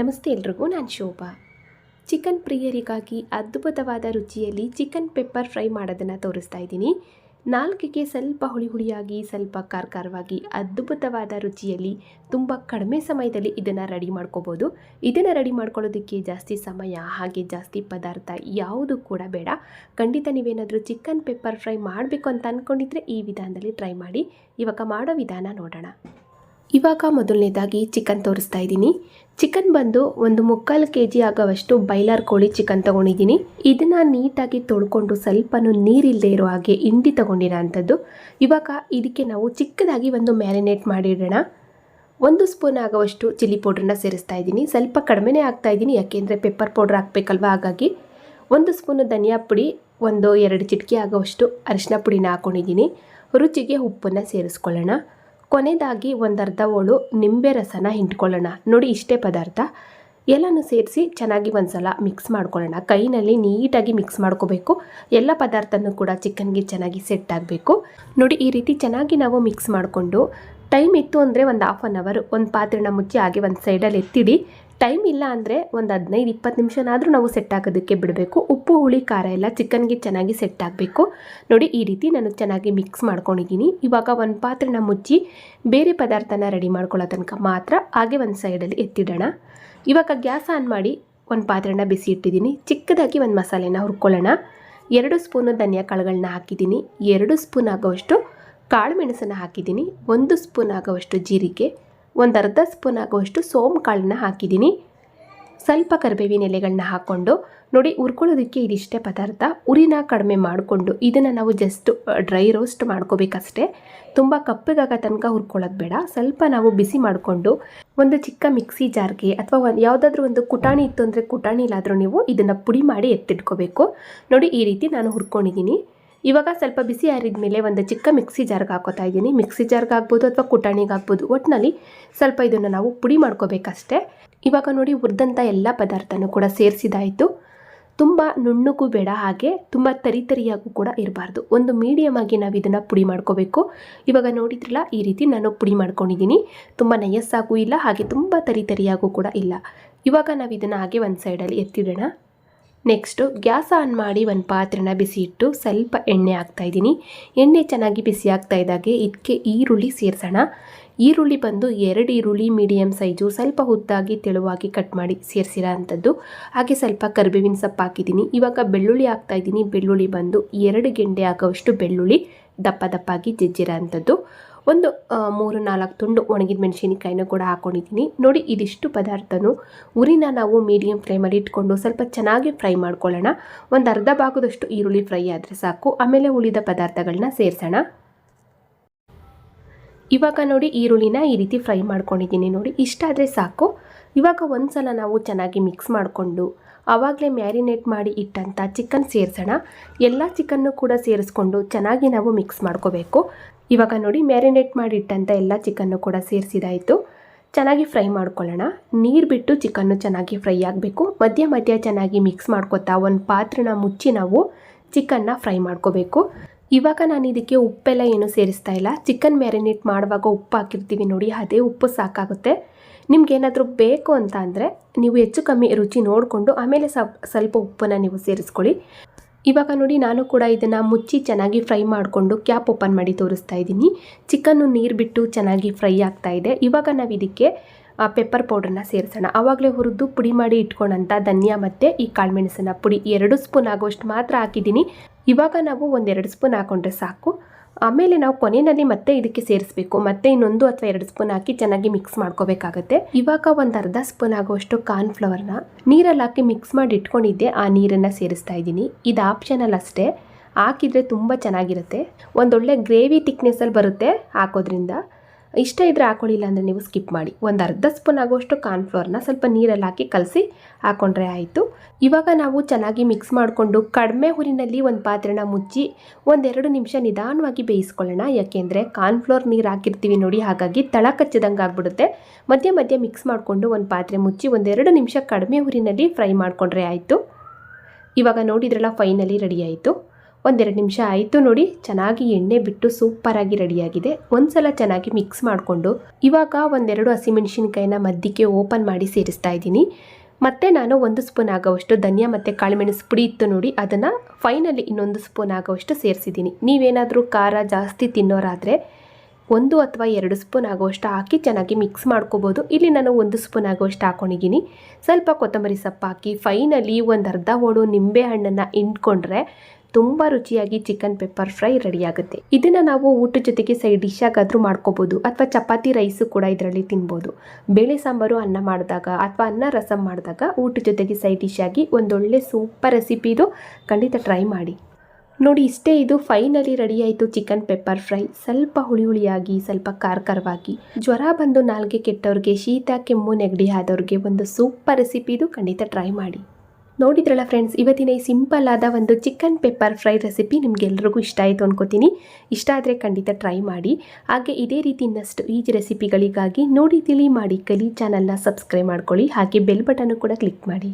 ನಮಸ್ತೆ ಎಲ್ರಿಗೂ, ನಾನು ಶೋಭಾ. ಚಿಕನ್ ಪ್ರಿಯರಿಗಾಗಿ ಅದ್ಭುತವಾದ ರುಚಿಯಲ್ಲಿ ಚಿಕನ್ ಪೆಪ್ಪರ್ ಫ್ರೈ ಮಾಡೋದನ್ನು ತೋರಿಸ್ತಾ ಇದ್ದೀನಿ. ನಾಲ್ಕಿಗೆ ಸ್ವಲ್ಪ ಹುಳಿ ಹುಳಿಯಾಗಿ, ಸ್ವಲ್ಪ ಖಾರ ಖಾರವಾಗಿ ಅದ್ಭುತವಾದ ರುಚಿಯಲ್ಲಿ ತುಂಬ ಕಡಿಮೆ ಸಮಯದಲ್ಲಿ ಇದನ್ನು ರೆಡಿ ಮಾಡ್ಕೋಬೋದು. ಇದನ್ನು ರೆಡಿ ಮಾಡ್ಕೊಳ್ಳೋದಕ್ಕೆ ಜಾಸ್ತಿ ಸಮಯ, ಹಾಗೆ ಜಾಸ್ತಿ ಪದಾರ್ಥ ಯಾವುದು ಕೂಡ ಬೇಡ. ಖಂಡಿತ ನೀವೇನಾದರೂ ಚಿಕನ್ ಪೆಪ್ಪರ್ ಫ್ರೈ ಮಾಡಬೇಕು ಅಂತ ಅಂದ್ಕೊಂಡಿದ್ರೆ ಈ ವಿಧಾನದಲ್ಲಿ ಟ್ರೈ ಮಾಡಿ. ಇವಾಗ ಮಾಡೋ ವಿಧಾನ ನೋಡೋಣ. ಇವಾಗ ಮೊದಲನೇದಾಗಿ ಚಿಕನ್ ತೋರಿಸ್ತಾ ಇದ್ದೀನಿ. ಚಿಕನ್ ಬಂದು ಒಂದು ಮುಕ್ಕಾಲು ಕೆ ಜಿ ಆಗೋವಷ್ಟು ಬೈಲಾರ್ ಕೋಳಿ ಚಿಕನ್ ತೊಗೊಂಡಿದ್ದೀನಿ. ಇದನ್ನು ನೀಟಾಗಿ ತೊಳ್ಕೊಂಡು ಸ್ವಲ್ಪನೂ ನೀರಿಲ್ಲದೆ ಇರೋ ಹಾಗೆ ಹಿಂಡಿ ತೊಗೊಂಡಿರೋ ಅಂಥದ್ದು. ಇವಾಗ ಇದಕ್ಕೆ ನಾವು ಚಿಕ್ಕದಾಗಿ ಒಂದು ಮ್ಯಾರಿನೇಟ್ ಮಾಡಿಡೋಣ. ಒಂದು ಸ್ಪೂನ್ ಆಗುವಷ್ಟು ಚಿಲ್ಲಿ ಪೌಡ್ರನ್ನ ಸೇರಿಸ್ತಾ ಇದ್ದೀನಿ. ಸ್ವಲ್ಪ ಕಡಿಮೆನೇ ಆಗ್ತಾ ಇದ್ದೀನಿ, ಯಾಕೆಂದರೆ ಪೆಪ್ಪರ್ ಪೌಡ್ರ್ ಹಾಕಬೇಕಲ್ವ ಹಾಗಾಗಿ. ಒಂದು ಸ್ಪೂನು ಧನಿಯಾ ಪುಡಿ, ಒಂದು ಎರಡು ಚಿಟಿಕೆ ಆಗುವಷ್ಟು ಅರಿಶಿನ ಪುಡಿನ ಹಾಕ್ಕೊಂಡಿದ್ದೀನಿ ರುಚಿಗೆ ಉಪ್ಪನ್ನು ಸೇರಿಸ್ಕೊಳ್ಳೋಣ. ಕೊನೆಯದಾಗಿ ಒಂದರ್ಧ ಹೋಳು ನಿಂಬೆ ರಸನ ಹಿಂಡ್ಕೊಳ್ಳೋಣ. ನೋಡಿ ಇಷ್ಟೇ ಪದಾರ್ಥ. ಎಲ್ಲನೂ ಸೇರಿಸಿ ಚೆನ್ನಾಗಿ ಒಂದ್ಸಲ ಮಿಕ್ಸ್ ಮಾಡ್ಕೊಳ್ಳೋಣ. ಕೈನಲ್ಲಿ ನೀಟಾಗಿ ಮಿಕ್ಸ್ ಮಾಡ್ಕೋಬೇಕು. ಎಲ್ಲ ಪದಾರ್ಥನೂ ಕೂಡ ಚಿಕನ್ಗೆ ಚೆನ್ನಾಗಿ ಸೆಟ್ ಆಗಬೇಕು. ನೋಡಿ ಈ ರೀತಿ ಚೆನ್ನಾಗಿ ನಾವು ಮಿಕ್ಸ್ ಮಾಡಿಕೊಂಡು ಟೈಮ್ ಇತ್ತು ಅಂದರೆ ಒಂದು ಹಾಫ್ ಆನ್ ಅವರ್ ಒಂದು ಪಾತ್ರೆನ ಮುಚ್ಚಿ ಹಾಗೆ ಒಂದು ಸೈಡಲ್ಲಿ ಎತ್ತಿಡಿ. ಟೈಮ್ ಇಲ್ಲ ಅಂದರೆ ಒಂದು ಹದಿನೈದು, ಇಪ್ಪತ್ತು ನಿಮಿಷನಾದರೂ ನಾವು ಸೆಟ್ ಆಗೋದಕ್ಕೆ ಬಿಡಬೇಕು. ಉಪ್ಪು, ಹುಳಿ, ಖಾರ ಎಲ್ಲ ಚಿಕನ್ಗೆ ಚೆನ್ನಾಗಿ ಸೆಟ್ ಆಗಬೇಕು ನೋಡಿ, ಈ ರೀತಿ ನಾನು ಚೆನ್ನಾಗಿ ಮಿಕ್ಸ್ ಮಾಡ್ಕೊಂಡಿದ್ದೀನಿ. ಇವಾಗ ಒಂದು ಪಾತ್ರೆನ ಮುಚ್ಚಿ ಬೇರೆ ಪದಾರ್ಥನ ರೆಡಿ ಮಾಡ್ಕೊಳ್ಳೋ ತನಕ ಮಾತ್ರ ಹಾಗೆ ಒಂದು ಸೈಡಲ್ಲಿ ಎತ್ತಿಡೋಣ. ಇವಾಗ ಗ್ಯಾಸ್ ಆನ್ ಮಾಡಿ ಒಂದು ಪಾತ್ರೆನ ಬಿಸಿ ಇಟ್ಟಿದ್ದೀನಿ. ಚಿಕ್ಕದಾಗಿ ಒಂದು ಮಸಾಲೆನ ಹುರ್ಕೊಳ್ಳೋಣ. ಎರಡು ಸ್ಪೂನು ಧನಿಯಾ ಕಾಳುಗಳನ್ನ ಹಾಕಿದ್ದೀನಿ. ಎರಡು ಸ್ಪೂನ್ ಆಗೋವಷ್ಟು ಕಾಳು ಮೆಣಸನ್ನು ಹಾಕಿದ್ದೀನಿ. ಒಂದು ಸ್ಪೂನ್ ಆಗೋವಷ್ಟು ಜೀರಿಗೆ. ಒಂದು ಅರ್ಧ ಸ್ಪೂನ್ ಆಗುವಷ್ಟು ಸೋಮ್ ಕಾಳನ್ನ ಹಾಕಿದ್ದೀನಿ. ಸ್ವಲ್ಪ ಕರಿಬೇವಿನ ಎಲೆಗಳನ್ನ ಹಾಕ್ಕೊಂಡು ನೋಡಿ ಹುರ್ಕೊಳ್ಳೋದಕ್ಕೆ ಇದಿಷ್ಟೇ ಪದಾರ್ಥ. ಉರಿನ ಕಡಿಮೆ ಮಾಡಿಕೊಂಡು ಇದನ್ನು ನಾವು ಜಸ್ಟ್ ಡ್ರೈ ರೋಸ್ಟ್ ಮಾಡ್ಕೋಬೇಕಷ್ಟೇ. ತುಂಬ ಕಪ್ಪಗಾಗ ತನಕ ಹುರ್ಕೊಳ್ಳೋದು ಬೇಡ. ಸ್ವಲ್ಪ ನಾವು ಬಿಸಿ ಮಾಡಿಕೊಂಡು ಒಂದು ಚಿಕ್ಕ ಮಿಕ್ಸಿ ಜಾರ್ಗೆ ಅಥವಾ ಒಂದು ಯಾವುದಾದ್ರೂ ಒಂದು ಕುಟಾಣಿ ಇತ್ತು ಅಂದರೆ ಕುಟಾಣಿಲಾದರೂ ನೀವು ಇದನ್ನು ಪುಡಿ ಮಾಡಿ ಎತ್ತಿಟ್ಕೋಬೇಕು. ನೋಡಿ ಈ ರೀತಿ ನಾನು ಹುರ್ಕೊಂಡಿದ್ದೀನಿ. ಇವಾಗ ಸ್ವಲ್ಪ ಬಿಸಿ ಆರಿದ ಮೇಲೆ ಒಂದು ಚಿಕ್ಕ ಮಿಕ್ಸಿ ಜಾರ್ಗೆ ಹಾಕೋತಾ ಇದ್ದೀನಿ. ಮಿಕ್ಸಿ ಜಾರ್ಗೆ ಆಗ್ಬೋದು ಅಥವಾ ಕುಟಾಣಿಗೆ ಆಗ್ಬೋದು ಒಟ್ಟಿನಲ್ಲಿ ಸ್ವಲ್ಪ ಇದನ್ನು ನಾವು ಪುಡಿ ಮಾಡ್ಕೋಬೇಕಷ್ಟೇ. ಇವಾಗ ನೋಡಿ ಹುರಿದಂಥ ಎಲ್ಲ ಪದಾರ್ಥನೂ ಕೂಡ ಸೇರಿಸಿದಾಯಿತು. ತುಂಬ ನುಣ್ಣಗೂ ಬೇಡ, ಹಾಗೆ ತುಂಬ ತರಿ ತರಿಯಾಗೂ ಕೂಡ ಇರಬಾರ್ದು. ಒಂದು ಮೀಡಿಯಮ್ ಆಗಿ ನಾವು ಇದನ್ನು ಪುಡಿ ಮಾಡ್ಕೋಬೇಕು. ಇವಾಗ ನೋಡಿದ್ರಲ್ಲ, ಈ ರೀತಿ ನಾನು ಪುಡಿ ಮಾಡ್ಕೊಂಡಿದ್ದೀನಿ. ತುಂಬ ನಯಸ್ಸಾಗೂ ಇಲ್ಲ, ಹಾಗೆ ತುಂಬ ತರಿ ತರಿಯಾಗೂ ಕೂಡ ಇಲ್ಲ. ಇವಾಗ ನಾವು ಇದನ್ನು ಹಾಗೆ ಒಂದು ಸೈಡಲ್ಲಿ ಎತ್ತಿಡೋಣ. ನೆಕ್ಸ್ಟು ಗ್ಯಾಸ್ ಆನ್ ಮಾಡಿ ಒಂದು ಪಾತ್ರೆನ ಬಿಸಿ ಇಟ್ಟು ಸ್ವಲ್ಪ ಎಣ್ಣೆ ಹಾಕ್ತಾ ಇದ್ದೀನಿ. ಎಣ್ಣೆ ಚೆನ್ನಾಗಿ ಬಿಸಿ ಆಗ್ತಾ ಇದ್ದಾಗೆ ಇದಕ್ಕೆ ಈರುಳ್ಳಿ ಸೇರಿಸೋಣ. ಈರುಳ್ಳಿ ಬಂದು ಎರಡು ಈರುಳ್ಳಿ ಮೀಡಿಯಮ್ ಸೈಜು, ಸ್ವಲ್ಪ ಹುದ್ದಾಗಿ ತೆಳುವಾಗಿ ಕಟ್ ಮಾಡಿ ಸೇರಿಸಿರೋ ಅಂಥದ್ದು. ಹಾಗೆ ಸ್ವಲ್ಪ ಕರಿಬೇವಿನ ಸೊಪ್ಪು ಹಾಕಿದ್ದೀನಿ. ಇವಾಗ ಬೆಳ್ಳುಳ್ಳಿ ಹಾಕ್ತಾ ಇದ್ದೀನಿ. ಬೆಳ್ಳುಳ್ಳಿ ಬಂದು ಎರಡು ಗೆಂಡೆ ಆಗೋವಷ್ಟು ಬೆಳ್ಳುಳ್ಳಿ ದಪ್ಪ ದಪ್ಪಾಗಿ ಜಜ್ಜಿರೋ ಅಂಥದ್ದು. ಒಂದು ಮೂರು, ನಾಲ್ಕು ತುಂಡು ಒಣಗಿದ ಮೆಣಸಿನಕಾಯಿನ ಕೂಡ ಹಾಕ್ಕೊಂಡಿದ್ದೀನಿ ನೋಡಿ, ಇದಿಷ್ಟು ಪದಾರ್ಥನೂ ಉರಿನ ನಾವು ಮೀಡಿಯಮ್ ಫ್ಲೇಮಲ್ಲಿ ಇಟ್ಕೊಂಡು ಸ್ವಲ್ಪ ಚೆನ್ನಾಗಿ ಫ್ರೈ ಮಾಡ್ಕೊಳ್ಳೋಣ. ಒಂದು ಅರ್ಧ ಭಾಗದಷ್ಟು ಈರುಳ್ಳಿ ಫ್ರೈ ಆದರೆ ಸಾಕು. ಆಮೇಲೆ ಉಳಿದ ಪದಾರ್ಥಗಳನ್ನ ಸೇರಿಸೋಣ. ಇವಾಗ ನೋಡಿ, ಈರುಳ್ಳಿನ ಈ ರೀತಿ ಫ್ರೈ ಮಾಡ್ಕೊಂಡಿದ್ದೀನಿ ನೋಡಿ. ಇಷ್ಟಾದರೆ ಸಾಕು. ಇವಾಗ ಒಂದು ಸಲ ನಾವು ಚೆನ್ನಾಗಿ ಮಿಕ್ಸ್ ಮಾಡಿಕೊಂಡು ಆವಾಗಲೇ ಮ್ಯಾರಿನೇಟ್ ಮಾಡಿ ಇಟ್ಟಂಥ ಚಿಕನ್ ಸೇರಿಸೋಣ. ಎಲ್ಲ ಚಿಕನ್ನು ಕೂಡ ಸೇರಿಸ್ಕೊಂಡು ಚೆನ್ನಾಗಿ ನಾವು ಮಿಕ್ಸ್ ಮಾಡ್ಕೋಬೇಕು. ಇವಾಗ ನೋಡಿ ಮ್ಯಾರಿನೇಟ್ ಮಾಡಿಟ್ಟಂಥ ಎಲ್ಲ ಚಿಕನ್ನು ಕೂಡ ಸೇರಿಸಿದಾಯಿತು. ಚೆನ್ನಾಗಿ ಫ್ರೈ ಮಾಡ್ಕೊಳ್ಳೋಣ. ನೀರು ಬಿಟ್ಟು ಚಿಕನ್ನು ಚೆನ್ನಾಗಿ ಫ್ರೈ ಆಗಬೇಕು. ಮಧ್ಯ ಮಧ್ಯ ಚೆನ್ನಾಗಿ ಮಿಕ್ಸ್ ಮಾಡ್ಕೊತಾ ಒಂದು ಪಾತ್ರೆನ ಮುಚ್ಚಿ ನಾವು ಚಿಕನ್ನ ಫ್ರೈ ಮಾಡ್ಕೋಬೇಕು. ಇವಾಗ ನಾನು ಇದಕ್ಕೆ ಉಪ್ಪೆಲ್ಲ ಏನು ಸೇರಿಸ್ತಾ ಇಲ್ಲ. ಚಿಕನ್ ಮ್ಯಾರಿನೇಟ್ ಮಾಡುವಾಗ ಉಪ್ಪು ಹಾಕಿರ್ತೀವಿ ನೋಡಿ, ಅದೇ ಉಪ್ಪು ಸಾಕಾಗುತ್ತೆ. ನಿಮ್ಗೇನಾದರೂ ಬೇಕು ಅಂತ ಅಂದರೆ ನೀವು ಹೆಚ್ಚು ಕಮ್ಮಿ ರುಚಿ ನೋಡಿಕೊಂಡು ಆಮೇಲೆ ಸ್ವಲ್ಪ ಉಪ್ಪನ್ನು ನೀವು ಸೇರಿಸ್ಕೊಳ್ಳಿ. ಇವಾಗ ನೋಡಿ ನಾನು ಕೂಡ ಇದನ್ನು ಮುಚ್ಚಿ ಚೆನ್ನಾಗಿ ಫ್ರೈ ಮಾಡಿಕೊಂಡು ಕ್ಯಾಪ್ ಓಪನ್ ಮಾಡಿ ತೋರಿಸ್ತಾ ಇದ್ದೀನಿ. ಚಿಕನ್ನು ನೀರು ಬಿಟ್ಟು ಚೆನ್ನಾಗಿ ಫ್ರೈ ಆಗ್ತಾ ಇದೆ. ಇವಾಗ ನಾವು ಇದಕ್ಕೆ ಪೆಪ್ಪರ್ ಪೌಡ್ರನ್ನ ಸೇರಿಸೋಣ. ಆವಾಗಲೇ ಹುರಿದು ಪುಡಿ ಮಾಡಿ ಇಟ್ಕೊಂಡಂಥ ಧನಿಯಾ ಮತ್ತು ಈ ಕಾಳುಮೆಣಸನ್ನ ಪುಡಿ ಎರಡು ಸ್ಪೂನ್ ಆಗೋಷ್ಟು ಮಾತ್ರ ಹಾಕಿದ್ದೀನಿ. ಇವಾಗ ನಾವು ಒಂದೆರಡು ಸ್ಪೂನ್ ಹಾಕೊಂಡ್ರೆ ಸಾಕು. ಆಮೇಲೆ ನಾವು ಕೊನೆಯಲ್ಲಿ ಮತ್ತೆ ಇದಕ್ಕೆ ಸೇರಿಸಬೇಕು. ಮತ್ತೆ ಇನ್ನೊಂದು ಅಥವಾ ಎರಡು ಸ್ಪೂನ್ ಹಾಕಿ ಚೆನ್ನಾಗಿ ಮಿಕ್ಸ್ ಮಾಡ್ಕೋಬೇಕಾಗುತ್ತೆ. ಇವಾಗ ಒಂದು ಅರ್ಧ ಸ್ಪೂನ್ ಆಗುವಷ್ಟು ಕಾರ್ನ್ಫ್ಲವರ್ನ ನೀರಲ್ಲಿ ಹಾಕಿ ಮಿಕ್ಸ್ ಮಾಡಿ ಇಟ್ಕೊಂಡಿದ್ದೆ, ಆ ನೀರನ್ನು ಸೇರಿಸ್ತಾ ಇದ್ದೀನಿ. ಇದು ಆಪ್ಷನಲ್ ಅಷ್ಟೇ. ಹಾಕಿದರೆ ತುಂಬ ಚೆನ್ನಾಗಿರುತ್ತೆ. ಒಂದೊಳ್ಳೆ ಗ್ರೇವಿ ಥಿಕ್ನೆಸ್ಸಲ್ಲಿ ಬರುತ್ತೆ ಹಾಕೋದ್ರಿಂದ. ಇಷ್ಟ ಇದ್ದರೆ ಹಾಕೊಳ್ಳಿಲ್ಲ ಅಂದರೆ ನೀವು ಸ್ಕಿಪ್ ಮಾಡಿ. ಒಂದು ಅರ್ಧ ಸ್ಪೂನ್ ಆಗುವಷ್ಟು ಕಾರ್ನ್ಫ್ಲೋರ್ನ ಸ್ವಲ್ಪ ನೀರಲ್ಲಿ ಹಾಕಿ ಕಲಸಿ ಹಾಕೊಂಡ್ರೆ ಆಯಿತು. ಇವಾಗ ನಾವು ಚೆನ್ನಾಗಿ ಮಿಕ್ಸ್ ಮಾಡಿಕೊಂಡು ಕಡಿಮೆ ಹುರಿನಲ್ಲಿ ಒಂದು ಪಾತ್ರೆನ ಮುಚ್ಚಿ ಒಂದೆರಡು ನಿಮಿಷ ನಿಧಾನವಾಗಿ ಬೇಯಿಸ್ಕೊಳ್ಳೋಣ. ಯಾಕೆಂದರೆ ಕಾರ್ನ್ಫ್ಲೋರ್ ನೀರು ಹಾಕಿರ್ತೀವಿ ನೋಡಿ, ಹಾಗಾಗಿ ತಳ ಕಚ್ಚಿದಂಗೆ ಆಗಿಬಿಡುತ್ತೆ. ಮಧ್ಯೆ ಮಧ್ಯೆ ಮಿಕ್ಸ್ ಮಾಡಿಕೊಂಡು ಒಂದು ಪಾತ್ರೆ ಮುಚ್ಚಿ ಒಂದೆರಡು ನಿಮಿಷ ಕಡಿಮೆ ಹುರಿನಲ್ಲಿ ಫ್ರೈ ಮಾಡಿಕೊಂಡ್ರೆ ಆಯಿತು. ಇವಾಗ ನೋಡಿದ್ರಲ್ಲ ಫೈನಲಿ ರೆಡಿ ಆಯಿತು. ಒಂದೆರಡು ನಿಮಿಷ ಆಯಿತು ನೋಡಿ, ಚೆನ್ನಾಗಿ ಎಣ್ಣೆ ಬಿಟ್ಟು ಸೂಪರಾಗಿ ರೆಡಿಯಾಗಿದೆ ಒಂದ್ಸಲ ಚೆನ್ನಾಗಿ ಮಿಕ್ಸ್ ಮಾಡಿಕೊಂಡು, ಇವಾಗ ಒಂದೆರಡು ಹಸಿಮೆಣಸಿನ್ಕಾಯಿನ ಮಧ್ಯಕ್ಕೆ ಓಪನ್ ಮಾಡಿ ಸೇರಿಸ್ತಾ ಇದ್ದೀನಿ. ಮತ್ತೆ ನಾನು ಒಂದು ಸ್ಪೂನ್ ಆಗೋವಷ್ಟು ಧನಿಯಾ ಮತ್ತು ಕಾಳುಮೆಣಸು ಪುಡಿ ಇತ್ತು ನೋಡಿ, ಅದನ್ನು ಫೈನಲಿ ಇನ್ನೊಂದು ಸ್ಪೂನ್ ಆಗೋವಷ್ಟು ಸೇರಿಸಿದ್ದೀನಿ. ನೀವೇನಾದರೂ ಖಾರ ಜಾಸ್ತಿ ತಿನ್ನೋರಾದರೆ ಒಂದು ಅಥವಾ ಎರಡು ಸ್ಪೂನ್ ಆಗುವಷ್ಟು ಹಾಕಿ ಚೆನ್ನಾಗಿ ಮಿಕ್ಸ್ ಮಾಡ್ಕೋಬೋದು. ಇಲ್ಲಿ ನಾನು ಒಂದು ಸ್ಪೂನ್ ಆಗುವಷ್ಟು ಹಾಕೊಂಡಿದ್ದೀನಿ. ಸ್ವಲ್ಪ ಕೊತ್ತಂಬರಿ ಸೊಪ್ಪು ಹಾಕಿ ಫೈನಲಿ ಒಂದು ಅರ್ಧ ಓಡು ನಿಂಬೆ ಹಣ್ಣನ್ನು ಇಂಡ್ಕೊಂಡ್ರೆ ತುಂಬ ರುಚಿಯಾಗಿ ಚಿಕನ್ ಪೆಪ್ಪರ್ ಫ್ರೈ ರೆಡಿ ಆಗುತ್ತೆ ಇದನ್ನು ನಾವು ಊಟದ ಜೊತೆಗೆ ಸೈಡ್ ಡಿಶ್ ಆಗಾದರೂ ಮಾಡ್ಕೋಬೋದು. ಅಥವಾ ಚಪಾತಿ ರೈಸು ಕೂಡ ಇದರಲ್ಲಿ ತಿನ್ಬೋದು. ಬೇಳೆ ಸಾಂಬಾರು ಅನ್ನ ಮಾಡಿದಾಗ ಅಥವಾ ಅನ್ನ ರಸಂ ಮಾಡಿದಾಗ ಊಟದ ಜೊತೆಗೆ ಸೈಡ್ ಡಿಶ್ ಆಗಿ ಒಂದೊಳ್ಳೆ ಸೂಪರ್ ರೆಸಿಪಿ ಇದು. ಖಂಡಿತ ಟ್ರೈ ಮಾಡಿ. ನೋಡಿ, ಇಷ್ಟೇ ಇದು. ಫೈನಲಿ ರೆಡಿ ಆಯಿತು ಚಿಕನ್ ಪೆಪ್ಪರ್ ಫ್ರೈ. ಸ್ವಲ್ಪ ಹುಳಿ ಹುಳಿಯಾಗಿ, ಸ್ವಲ್ಪ ಖಾರ ಖಾರವಾಗಿ. ಜ್ವರ ಬಂದು ನಾಲ್ಗೆ ಕೆಟ್ಟವ್ರಿಗೆ, ಶೀತ, ಕೆಮ್ಮು, ನೆಗಡಿ ಆದವ್ರಿಗೆ ಒಂದು ಸೂಪರ್ ರೆಸಿಪಿ ಇದು. ಖಂಡಿತ ಟ್ರೈ ಮಾಡಿ. ನೋಡಿದ್ರಲ್ಲ ಫ್ರೆಂಡ್ಸ್ ಇವತ್ತಿನ ಈ ಸಿಂಪಲ್ ಆದ ಒಂದು ಚಿಕನ್ ಪೆಪ್ಪರ್ ಫ್ರೈ ರೆಸಿಪಿ ನಿಮಗೆಲ್ರಿಗೂ ಇಷ್ಟ ಆಯಿತು ಅಂದ್ಕೋತೀನಿ ಇಷ್ಟ ಆದರೆ ಖಂಡಿತ ಟ್ರೈ ಮಾಡಿ. ಹಾಗೆ ಇದೇ ರೀತಿ ಇನ್ನಷ್ಟು ಈಜ್ ರೆಸಿಪಿಗಳಿಗಾಗಿ ನೋಡಿ, ತಿಳಿ ಮಾಡಿ, ಕಲಿ ಚಾನಲ್ನ ಸಬ್ಸ್ಕ್ರೈಬ್ ಮಾಡ್ಕೊಳ್ಳಿ. ಹಾಗೆ ಬೆಲ್ ಬಟನ್ನು ಕೂಡ ಕ್ಲಿಕ್ ಮಾಡಿ.